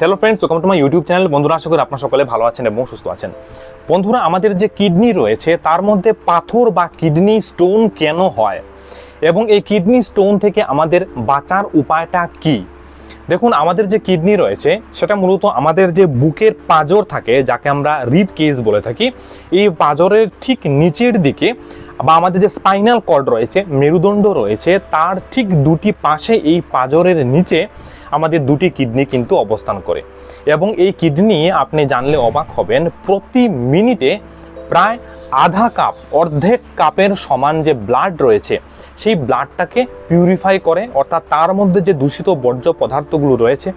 Hello friends welcome to my YouTube channel বন্ধুরা, আশা করি আপনারা সকলে ভালো আছেন এবং সুস্থ আছেন। বন্ধুরা, আমাদের যে কিডনি রয়েছে, তার মধ্যে পাথর বা কিডনি স্টোন কেন হয়? এবং এই কিডনি স্টোন থেকে আমাদের বাঁচার উপায়টা কি? দেখুন, আমাদের যে কিডনি রয়েছে, সেটা মূলত আমাদের যে বুকের পাঁজর থাকে, যাকে আমরা রিপ কেস বলে থাকি, এই পাঁজরের ঠিক নিচের দিকে বা আমাদের যে স্পাইনাল কর্ড রয়েছে, মেরুদণ্ড রয়েছে, তার ঠিক দুটি পাশে এই পাঁজরের নিচে আমাদের দুটি কিডনি কিন্তু অবস্থান করে। এবং এই কিডনি আপনি জানলে অবাক হবেন, প্রতি মিনিটে প্রায় আধা কাপ, অর্ধেক কাপের সমান যে ব্লাড রয়েছে, সেই ব্লাডটাকে পিউরিফাই করে, অর্থাৎ তার মধ্যে যে দূষিত বর্জ্য পদার্থগুলো রয়েছে,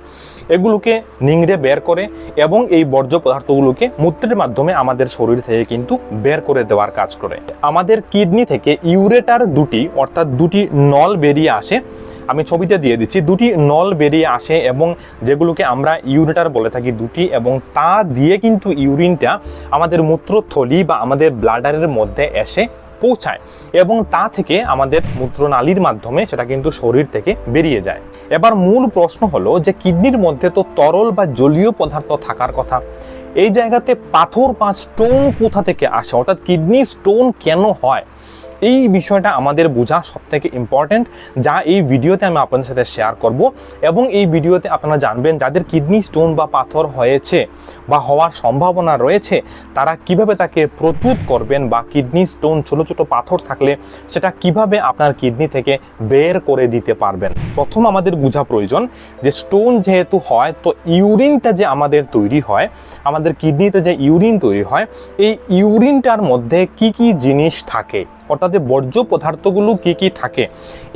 এগুলোকে নিংড়ে বের করে এবং এই বর্জ্য পদার্থগুলোকে মূত্রের মাধ্যমে আমাদের শরীর থেকে কিন্তু বের করে দেওয়ার কাজ করে। আমাদের কিডনি থেকে ইউরেটার দুটি, অর্থাৎ দুটি নল বেরিয়ে আসে আমি ছবিতে দিয়ে দিচ্ছি, দুটি নল বেরিয়ে আসে এবং যেগুলোকে আমরা ইউরেটার বলে থাকি, দুটি এবং তা দিয়ে কিন্তু ইউরিনটা আমাদের মূত্রথলি বা আমাদের ব্লাডারের মধ্যে এসে পৌঁছায় এবং তা থেকে আমাদের মূত্রনালীর মাধ্যমে সেটা কিন্তু শরীর থেকে বেরিয়ে যায়। এবার মূল প্রশ্ন হলো যে কিডনির মধ্যে তো তরল বা জলীয় পদার্থ থাকার কথা, এই জায়গাতে পাথর বা স্টোন কোথা থেকে আসে? অর্থাৎ কিডনি স্টোন কেন হয়? এই বিষয়টা আমাদের বোঝা সব থেকে ইম্পর্টেন্ট যা এই ভিডিওতে আমি আপনাদের সাথে শেয়ার করব এবং এই ভিডিওতে আপনারা জানবেন যাদের কিডনি স্টোন বা পাথর হয়েছে বা হওয়ার সম্ভাবনা রয়েছে, তারা কীভাবে তাকে প্রতুত করবেন বা কিডনি স্টোন ছোট ছোট পাথর থাকলে সেটা কীভাবে আপনার কিডনি থেকে বের করে দিতে পারবেন। প্রথম আমাদের বোঝা প্রয়োজন যে স্টোন যেহেতু হয়, তো ইউরিনটা যে আমাদের তৈরি হয়, আমাদের কিডনিতে যে ইউরিন তৈরি হয়, এই ইউরিনটার মধ্যে কি কি জিনিস থাকে? অর্থাৎ যে বর্জ্য পদার্থগুলো কি কি থাকে,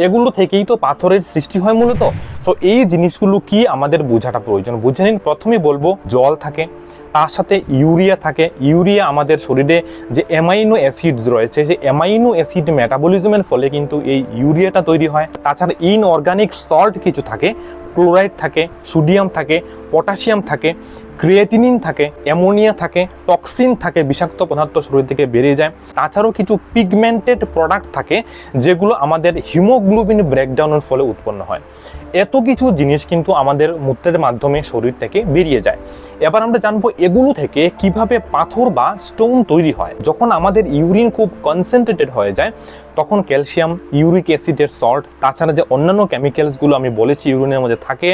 এগুলো থেকেই তো পাথরের সৃষ্টি হয় মূলত। তো এই জিনিসগুলো কি আমাদের বোঝাটা প্রয়োজন? বুঝে নিন প্রথমে বলব, জল থাকে, তার সাথে ইউরিয়া থাকে। ইউরিয়া আমাদের শরীরে যে অ্যামাইনো অ্যাসিডস রয়েছে যে অ্যামাইনো অ্যাসিড মেটাবলিজমের ফলে কিন্তু এই ইউরিয়াটা তৈরি হয়। তাছাড়া ইনঅর্গানিক সল্ট কিছু থাকে ক্লোরাইড থাকে, সোডিয়াম থাকে, পটাশিয়াম থাকে, ক্রিয়েটিনিন থাকে, অ্যামোনিয়া থাকে, টক্সিন থাকে, বিষাক্ত পদার্থ শরীর থেকে বেরিয়ে যায়। তাছাড়াও কিছু পিগমেন্টেড প্রোডাক্ট থাকে যেগুলো আমাদের হিমোগ্লোবিন ব্রেকডাউনের ফলে উৎপন্ন হয়। এত কিছু জিনিস কিন্তু আমাদের মূত্রের মাধ্যমে শরীর থেকে বেরিয়ে যায়। এবার আমরা জানব এগুলো থেকে কীভাবে পাথর বা স্টোন তৈরি হয়। যখন আমাদের ইউরিন খুব কনসেন্ট্রেটেড হয়ে যায় তখন ক্যালসিয়াম, ইউরিক অ্যাসিডের সল্ট, তাছাড়া যে অন্যান্য কেমিক্যালসগুলো আমি বলেছি ইউরিনের মধ্যে থাকে,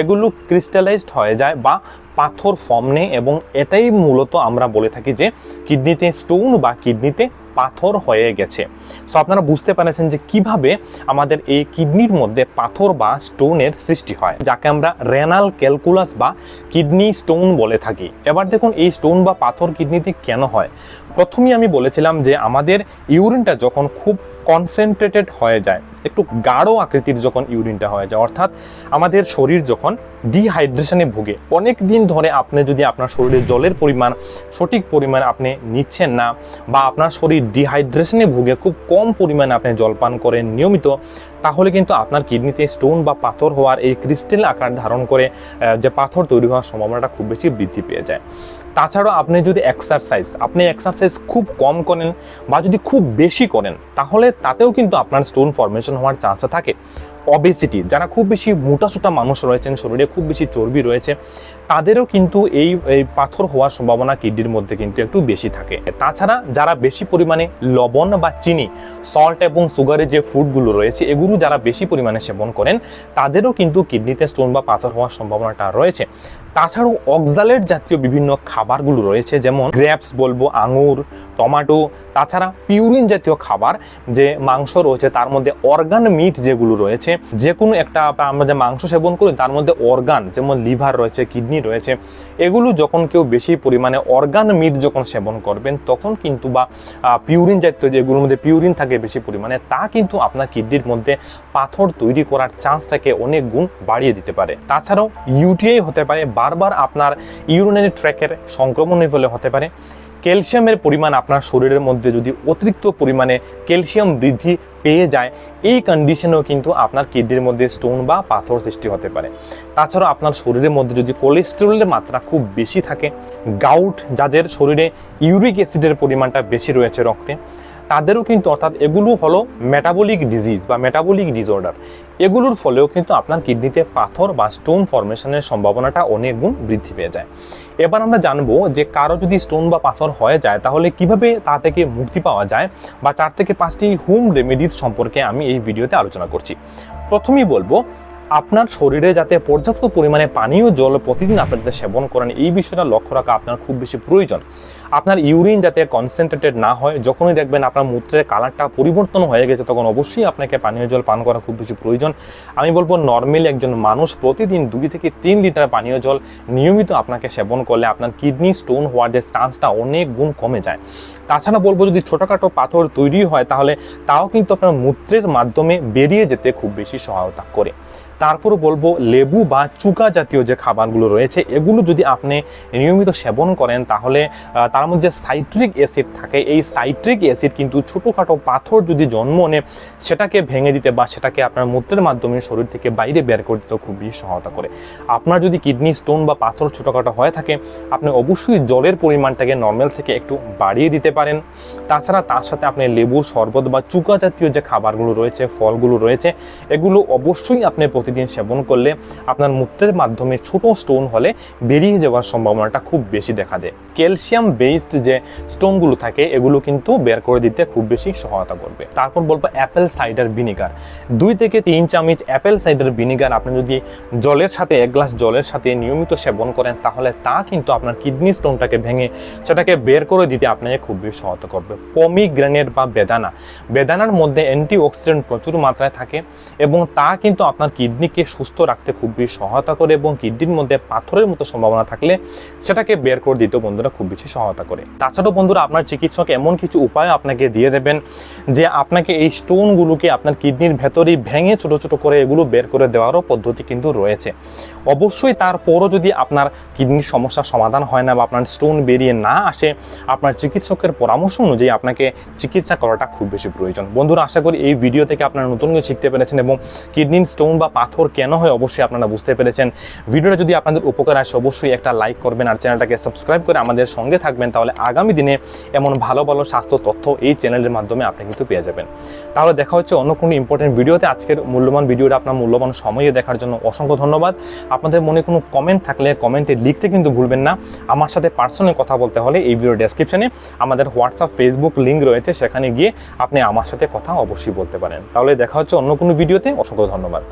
এগুলো ক্রিস্টালাইজড হয়ে যায় বা পাথর ফর্ম নেয় এবং এটাই মূলত আমরা বলে থাকি যে কিডনিতে স্টোন বা কিডনিতে পাথর হয়ে গেছে। সো আপনারা বুঝতে পারছেন যে কীভাবে আমাদের এই কিডনির মধ্যে পাথর বা স্টোনের সৃষ্টি হয়, যাকে আমরা রেনাল ক্যালকুলাস বা কিডনি স্টোন বলে থাকি। এবার দেখুন, এই স্টোন বা পাথর কিডনিতে কেন হয়? প্রথমেই আমি বলেছিলাম যে আমাদের ইউরিনটা যখন খুব কনসেন্ট্রেটেড হয়ে যায় একটু গাঢ় আকৃতির যখন ইউরিনটা হয়ে যায় অর্থাৎ আমাদের শরীর যখন ডিহাইড্রেশনে ভুগে অনেক দিন ধরে আপনি যদি আপনার শরীরে জলের পরিমাণ সঠিক পরিমাণ আপনি নিচ্ছেন না বা আপনার শরীর ডিহাইড্রেশনে ভুগে খুব কম পরিমাণে আপনি জল পান করেন নিয়মিত তাহলে কিন্তু আপনার কিডনিতে স্টোন বা পাথর হওয়ার এই ক্রিস্টেল আকার ধারণ করে যে পাথর তৈরি হওয়ার সম্ভাবনাটা খুব বেশি বৃদ্ধি পেয়ে যায়। তাছাড়াও আপনি যদি এক্সারসাইজ আপনি এক্সারসাইজ খুব কম করেন বা যদি খুব বেশি করেন, তাহলে তাতেও কিন্তু আপনার স্টোন ফর্মেশন হওয়ার চান্স থাকে। অবেসিটি যারা খুব বেশি মোটাসোটা মানুষ রয়েছেন, শরীরে খুব বেশি চর্বি রয়েছে তাদেরও কিন্তু এই এই পাথর হওয়ার সম্ভাবনা কিডনির মধ্যে কিন্তু একটু বেশি থাকে। তাছাড়া যারা বেশি পরিমাণে লবণ বা চিনি সল্ট এবং সুগারের যে ফুডগুলো রয়েছে, এগুলো যারা বেশি পরিমাণে সেবন করেন, তাদেরও কিন্তু কিডনিতে স্টোন বা পাথর হওয়ার সম্ভাবনাটা রয়েছে। তাছাড়াও অক্সালেট জাতীয় বিভিন্ন খাবারগুলো রয়েছে, যেমন গ্রেপস বলব, আঙুর, টমাটো, তাছাড়া পিউরিন জাতীয় খাবার যে মাংস রয়েছে, তার মধ্যে অর্গান মিট যেগুলো রয়েছে যে কোনো একটা আমরা যে মাংস সেবন করি, তার মধ্যে অর্গান, যেমন লিভার রয়েছে, কিডনি রয়েছে, এগুলো যখন কেউ বেশি পরিমাণে অর্গান মিট যখন সেবন করবেন, তখন কিন্তু বা পিউরিন জাতীয় যেগুলোর মধ্যে পিউরিন থাকে বেশি পরিমাণে, তা কিন্তু আপনার কিডনির মধ্যে পাথর তৈরি করার চান্সটাকে অনেক গুণ বাড়িয়ে দিতে পারে। তাছাড়াও ইউটিআই হতে পারে, বারবার আপনার ইউরিনারি ট্র্যাকের সংক্রমণের ফলে হতে পারে। ক্যালসিয়ামের পরিমাণ আপনার শরীরের মধ্যে যদি অতিরিক্ত পরিমাণে ক্যালসিয়াম বৃদ্ধি পেয়ে যায়, এই কন্ডিশনেও কিন্তু আপনার কিডনির মধ্যে স্টোন বা পাথর সৃষ্টি হতে পারে। তাছাড়াও আপনার শরীরের মধ্যে যদি কোলেস্টেরলের মাত্রা খুব বেশি থাকে গাউট যাদের শরীরে ইউরিক অ্যাসিডের পরিমাণটা বেশি রয়েছে রক্তে, তাদেরও কিন্তু অর্থাৎ এগুলো হলো মেটাবলিক ডিজিজ বা মেটাবলিক ডিসঅর্ডার এগুলোর ফলেও কিন্তু আপনার কিডনিতে পাথর বা স্টোন ফরমেশনের সম্ভাবনাটা অনেক গুণ বৃদ্ধি পেয়ে যায়। এবার আমরা জানব যে কারও যদি স্টোন বা পাথর হয়ে যায়, তাহলে কীভাবে তা থেকে মুক্তি পাওয়া যায় বা চার থেকে পাঁচটি হোম রেমেডিজ সম্পর্কে আমি এই ভিডিওতে আলোচনা করছি। প্রথমেই বলব আপনার শরীরে যাতে পর্যাপ্ত পরিমাণে পানীয় জল প্রতিদিন আপনি যাতে সেবন করেন, এই বিষয়টা লক্ষ্য রাখা আপনার খুব বেশি প্রয়োজন। আপনার ইউরিন যাতে কনসেন্ট্রেটেড না হয়, যখনই দেখবেন আপনার মূত্রের কালারটা পরিবর্তন হয়ে গেছে, তখন অবশ্যই আপনাকে পানীয় জল পান করা খুব বেশি প্রয়োজন। আমি বলব নর্মালি একজন মানুষ প্রতিদিন দুই থেকে তিন লিটার পানীয় জল নিয়মিত আপনাকে সেবন করলে আপনার কিডনি স্টোন হওয়ার যে চান্সটা অনেক গুণ কমে যায়। তাছাড়া বলব, যদি ছোটোখাটো পাথর তৈরি হয়, তাহলে তাও কিন্তু আপনার মূত্রের মাধ্যমে বেরিয়ে যেতে খুব বেশি সহায়তা করে। তারপর বলব লেবু বা চুকা জাতীয় যে খাবারগুলো রয়েছে, এগুলো যদি আপনি নিয়মিত সেবন করেন, তাহলে তার মধ্যে সাইট্রিক অ্যাসিড থাকে। এই সাইট্রিক অ্যাসিড কিন্তু ছোটোখাটো পাথর যদি জন্ম নেয়, সেটাকে ভেঙে দিতে বা সেটাকে আপনার মূত্রের মাধ্যমে শরীর থেকে বাইরে বের করে দিতে খুবই সহায়তা করে। আপনার যদি কিডনি স্টোন বা পাথর ছোটোখাটো হয়ে থাকে, আপনি অবশ্যই জলের পরিমাণটাকে নর্মাল থেকে একটু বাড়িয়ে দিতে পারেন। তাছাড়া তার সাথে আপনি লেবুর শরবত বা চুকা জাতীয় যে খাবারগুলো রয়েছে, ফলগুলো রয়েছে, এগুলো অবশ্যই আপনি প্রতিদিন সেবন করলে আপনার মূত্রের মাধ্যমে ছোট স্টোন হলে বেরিয়ে যাওয়ার সম্ভাবনাটা খুব বেশি দেখা দেয়। ক্যালসিয়াম বেসড যে স্টোনগুলো থাকে, এগুলো কিন্তু বের করে দিতে খুব বেশি সহায়তা করবে। তারপর বলব অ্যাপেল সাইডার ভিনিগার দুই থেকে তিন চামচ অ্যাপেল সাইডার ভিনিগার আপনি যদি জলের সাথে, এক গ্লাস জলের সাথে নিয়মিত সেবন করেন, তাহলে তা কিন্তু আপনার কিডনি স্টোনটাকে ভেঙে সেটাকে বের করে দিতে আপনাকে খুব বেশি সহায়তা করবে। পমিগ্রেনেট বা বেদানা। বেদানার মধ্যে অ্যান্টিঅক্সিডেন্ট প্রচুর মাত্রায় থাকে এবং তা কিন্তু আপনার কিডনিকে সুস্থ রাখতে খুবই সহায়তা করে এবং কিডনির মধ্যে পাথরের মতো সম্ভাবনা থাকলে সেটাকে বের করে দিতেও বন্ধুরা খুব বেশি সহায়তা করে। তাছাড়াও বন্ধুরা আপনার চিকিৎসক এমন কিছু উপায় আপনাকে দিয়ে দেবেন যে আপনাকে এই স্টোনগুলোকে আপনার কিডনির ভেতরেই ভেঙে ছোট ছোট করে এগুলো বের করে দেওয়ারও পদ্ধতি কিন্তু রয়েছে। অবশ্যই তারপরও যদি আপনার কিডনির সমস্যার সমাধান হয় না বা আপনার স্টোন বেরিয়ে না আসে, আপনার চিকিৎসকের পরামর্শ অনুযায়ী আপনাকে চিকিৎসা করাটা খুব বেশি প্রয়োজন। বন্ধুরা, আশা করি এই ভিডিও থেকে আপনারা নতুন কিছু শিখতে পেরেছেন এবং কিডনির স্টোন বা পাথর কেন হয় অবশ্যই আপনারা বুঝতে পেরেছেন। ভিডিওটা যদি আপনাদের উপকার আসে, অবশ্যই একটা লাইক করবেন আর চ্যানেলটাকে সাবস্ক্রাইব করে আমাদের সঙ্গে থাকবেন। তাহলে আগামী দিনে এমন ভালো ভালো স্বাস্থ্য তথ্য এই চ্যানেলের মাধ্যমে আপনি কিন্তু পেয়ে যাবেন। তাহলে দেখা হচ্ছে অন্য কোনো ইম্পর্টেন্ট ভিডিওতে আজকের মূল্যবান ভিডিওটা আপনার মূল্যবান সময়ে দেখার জন্য অসংখ্য ধন্যবাদ। আপনাদের মনে কোনো কমেন্ট থাকলে কমেন্টে লিখতে কিন্তু ভুলবেন না। আমার সাথে পার্সোনাল কথা বলতে হলে এই ভিডিও ডেসক্রিপশনে আমাদের হোয়াটসঅ্যাপ ফেসবুক লিঙ্ক রয়েছে। সেখানে গিয়ে আপনি আমার সাথে কথা অবশ্যই বলতে পারেন। তাহলে দেখা হচ্ছে অন্য কোনো ভিডিওতে অসংখ্য ধন্যবাদ।